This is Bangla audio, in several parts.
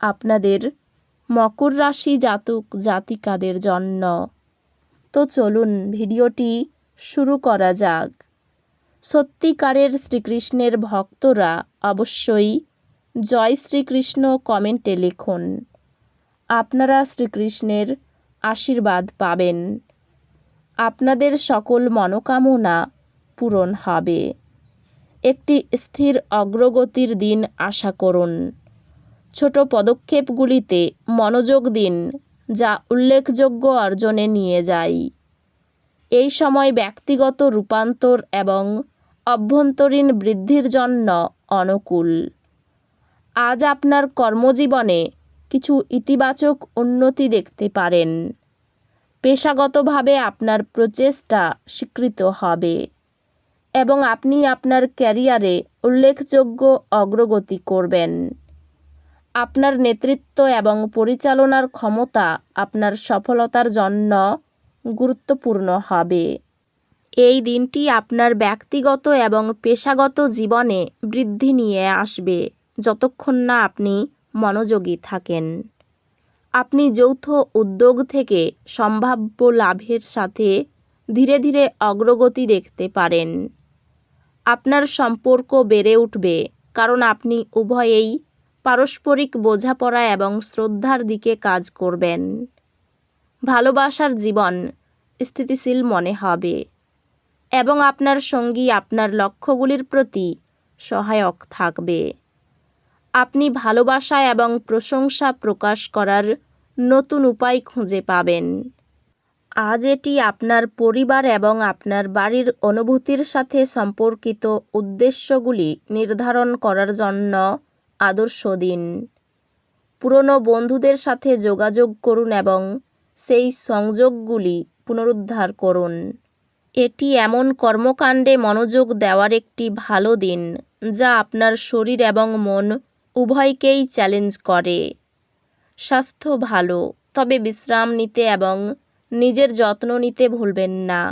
আপনাদের মকর রাশি জাতক জাতিকাদের জন্য। তো চলুন ভিডিওটি শুরু করা যাক। সত্যিকারের শ্রীকৃষ্ণের ভক্তরা অবশ্যই জয় শ্রীকৃষ্ণ কমেন্টে লিখুন। আপনারা শ্রীকৃষ্ণের আশীর্বাদ পাবেন। আপনাদের সকল মনোকামনা পূরণ হবে। একটি স্থির অগ্রগতির দিন আশা করুন। ছোট পদক্ষেপগুলিতে মনোযোগ দিন, যা উল্লেখযোগ্য অর্জনে নিয়ে যায়। এই সময় ব্যক্তিগত রূপান্তর এবং অভ্যন্তরীণ বৃদ্ধির জন্য অনুকূল। আজ আপনার কর্মজীবনে কিছু ইতিবাচক উন্নতি দেখতে পারেন। পেশাগতভাবে আপনার প্রচেষ্টা স্বীকৃত হবে এবং আপনি আপনার ক্যারিয়ারে উল্লেখযোগ্য অগ্রগতি করবেন। আপনার নেতৃত্ব এবং পরিচালনার ক্ষমতা আপনার সফলতার জন্য গুরুত্বপূর্ণ হবে। এই দিনটি আপনার ব্যক্তিগত এবং পেশাগত জীবনে বৃদ্ধি নিয়ে আসবে যতক্ষণ না আপনি মনোযোগী থাকেন। আপনি যৌথ উদ্যোগ থেকে সম্ভাব্য লাভের সাথে ধীরে ধীরে অগ্রগতি দেখতে পারেন। আপনার সম্পর্ক বেড়ে উঠবে, কারণ আপনি উভয়েই পারস্পরিক বোঝাপড়া এবং শ্রদ্ধার দিকে কাজ করবেন। ভালোবাসার জীবন স্থিতিশীল মনে হবে এবং আপনার সঙ্গী আপনার লক্ষ্যগুলির প্রতি সহায়ক থাকবে। আপনি ভালোবাসা এবং প্রশংসা প্রকাশ করার নতুন উপায় খুঁজে পাবেন। আজ এটি আপনার পরিবার এবং আপনার বাড়ির অনুভূতির সাথে সম্পর্কিত উদ্দেশ্যগুলি নির্ধারণ করার জন্য আদর্শ দিন। পুরনো বন্ধুদের সাথে যোগাযোগ করুন এবং সেই সংযোগগুলি পুনরুদ্ধার করুন। এটি এমন কর্মকাণ্ডে মনোযোগ দেওয়ার একটি ভালো দিন, যা আপনার শরীর এবং মন উভয়কেই চ্যালেঞ্জ করে। স্বাস্থ্য ভালো, তবে বিশ্রাম নিতে এবং নিজের যত্ন নিতে ভুলবেন না।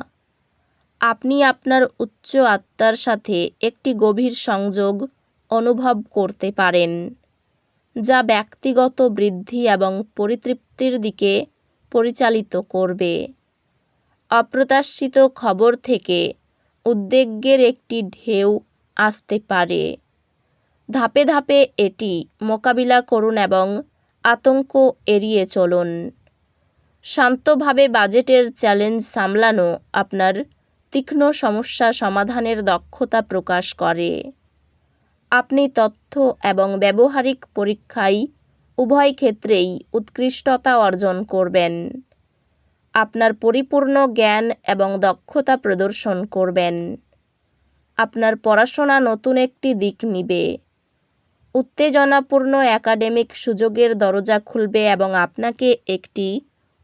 আপনি আপনার উচ্চ আত্মার সাথে একটি গভীর সংযোগ অনুভব করতে পারেন, যা ব্যক্তিগত বৃদ্ধি এবং পরিতৃপ্তির দিকে পরিচালিত করবে। অপ্রত্যাশিত খবর থেকে উদ্বেগের একটি ঢেউ আসতে পারে। ধাপে ধাপে এটি মোকাবিলা করুন এবং আতঙ্ক এড়িয়ে চলুন। শান্তভাবে বাজেটের চ্যালেঞ্জ সামলানো আপনার তীক্ষ্ণ সমস্যা সমাধানের দক্ষতা প্রকাশ করে। আপনি তথ্য এবং ব্যবহারিক পরীক্ষায় উভয় ক্ষেত্রেই উৎকৃষ্টতা অর্জন করবেন। আপনার পরিপূর্ণ জ্ঞান এবং দক্ষতা প্রদর্শন করবেন। আপনার পড়াশোনা নতুন একটি দিক নিবে। উত্তেজনাপূর্ণ একাডেমিক সুযোগের দরজা খুলবে এবং আপনাকে একটি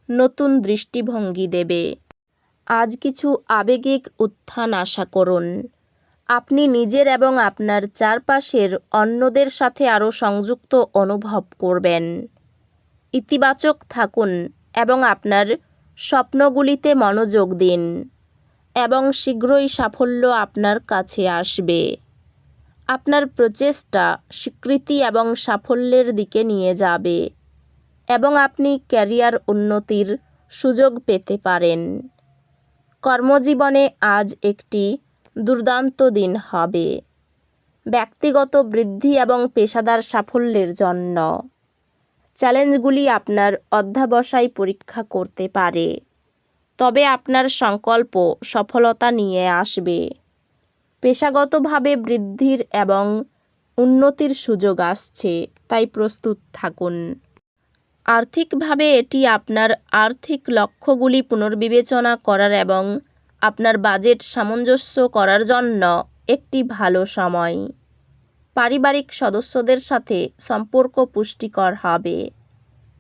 নতুন দৃষ্টিভঙ্গি দেবে। আজ কিছু আবেগিক উত্থান আশা করুন। আপনি নিজের এবং আপনার চারপাশের অন্যদের সাথে আরও সংযুক্ত অনুভব করবেন। ইতিবাচক থাকুন এবং আপনার স্বপ্নগুলিতে মনোযোগ দিন এবং শীঘ্রই সাফল্য আপনার কাছে আসবে। আপনার প্রচেষ্টা স্বীকৃতি এবং সাফল্যের দিকে নিয়ে যাবে এবং আপনি ক্যারিয়ার উন্নতির সুযোগ পেতে পারেন। কর্মজীবনে আজ একটি দুর্দান্ত দিন হবে। ব্যক্তিগত বৃদ্ধি এবং পেশাদার সাফল্যের জন্য চ্যালেঞ্জগুলি আপনার অধ্যাবসায় পরীক্ষা করতে পারে। তবে আপনার সংকল্প সফলতা নিয়ে আসবে। পেশাগতভাবে বৃদ্ধির এবং উন্নতির সুযোগ আসছে, তাই প্রস্তুত থাকুন। আর্থিকভাবে এটি আপনার আর্থিক লক্ষ্যগুলি পুনর্বিবেচনা করার এবং আপনার বাজেট সামঞ্জস্য করার জন্য একটি ভালো সময়। পারিবারিক সদস্যদের সাথে সম্পর্ক পুষ্টিকর হবে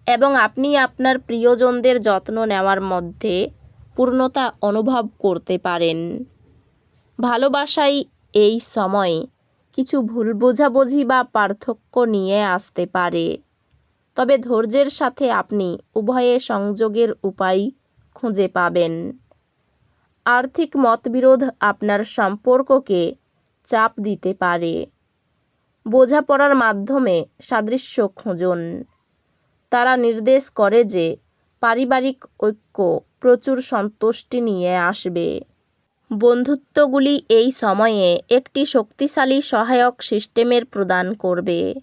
এবং আপনি আপনার প্রিয়জনদের যত্ন নেওয়ার মধ্যে পূর্ণতা অনুভব করতে পারেন। ভালোবাসাই এই সময় কিছু ভুল বোঝাবুঝি বা পার্থক্য নিয়ে আসতে পারে। তবে ধৈর্যের সাথে আপনি উভয়ে সংযোগের উপায় খুঁজে পাবেন। আর্থিক মতবিরোধ আপনার সম্পর্ককে চাপ দিতে পারে। বোঝাপড়ার মাধ্যমে সাদৃশ্য খুঁজুন। তারা নির্দেশ করে যে পারিবারিক ঐক্য প্রচুর সন্তুষ্টি নিয়ে আসবে। বন্ধুত্বগুলি এই সময়ে একটি শক্তিশালী সহায়ক সিস্টেমের প্রদান করবে।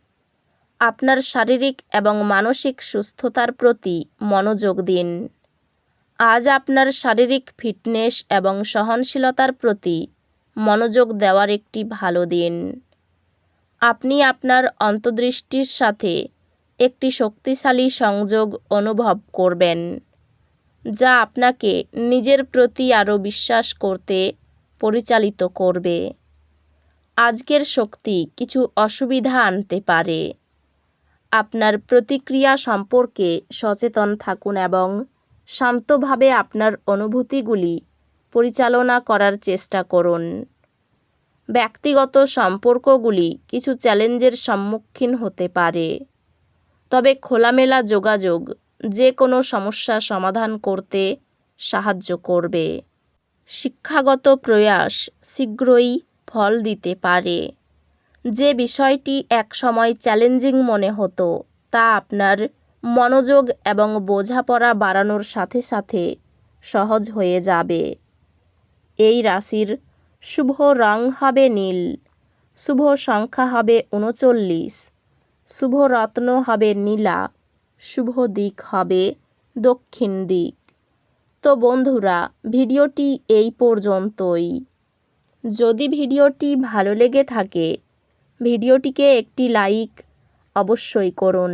আপনার শারীরিক এবং মানসিক সুস্থতার প্রতি মনোযোগ দিন। আজ আপনার শারীরিক ফিটনেস এবং সহনশীলতার প্রতি মনোযোগ দেওয়ার একটি ভালো দিন। আপনি আপনার অন্তর্দৃষ্টির সাথে একটি শক্তিশালী সংযোগ অনুভব করবেন, যা আপনাকে নিজের প্রতি আরও বিশ্বাস করতে পরিচালিত করবে। আজকের শক্তি কিছু অসুবিধা আনতে পারে। আপনার প্রতিক্রিয়া সম্পর্কে সচেতন থাকুন এবং শান্তভাবে আপনার অনুভূতিগুলি পরিচালনা করার চেষ্টা করুন। ব্যক্তিগত সম্পর্কগুলি কিছু চ্যালেঞ্জের সম্মুখীন হতে পারে। তবে খোলামেলা যোগাযোগ যে কোনো সমস্যা সমাধান করতে সাহায্য করবে। শিক্ষাগত প্রয়াস শীঘ্রই ফল দিতে পারে। যে বিষয়টি একসময় চ্যালেঞ্জিং মনে হতো তা আপনার মনোযোগ এবং বোঝাপড়া বাড়ানোর সাথে সাথে সহজ হয়ে যাবে। এই রাশির শুভ রং হবে নীল, শুভ সংখ্যা হবে উনচল্লিশ, শুভ রত্ন হবে নীলা, শুভ দিক হবে দক্ষিণ দিক। তো বন্ধুরা, ভিডিওটি এই পর্যন্তই। যদি ভিডিওটি ভালো লেগে থাকে, ভিডিওটিকে একটি লাইক অবশ্যই করুন।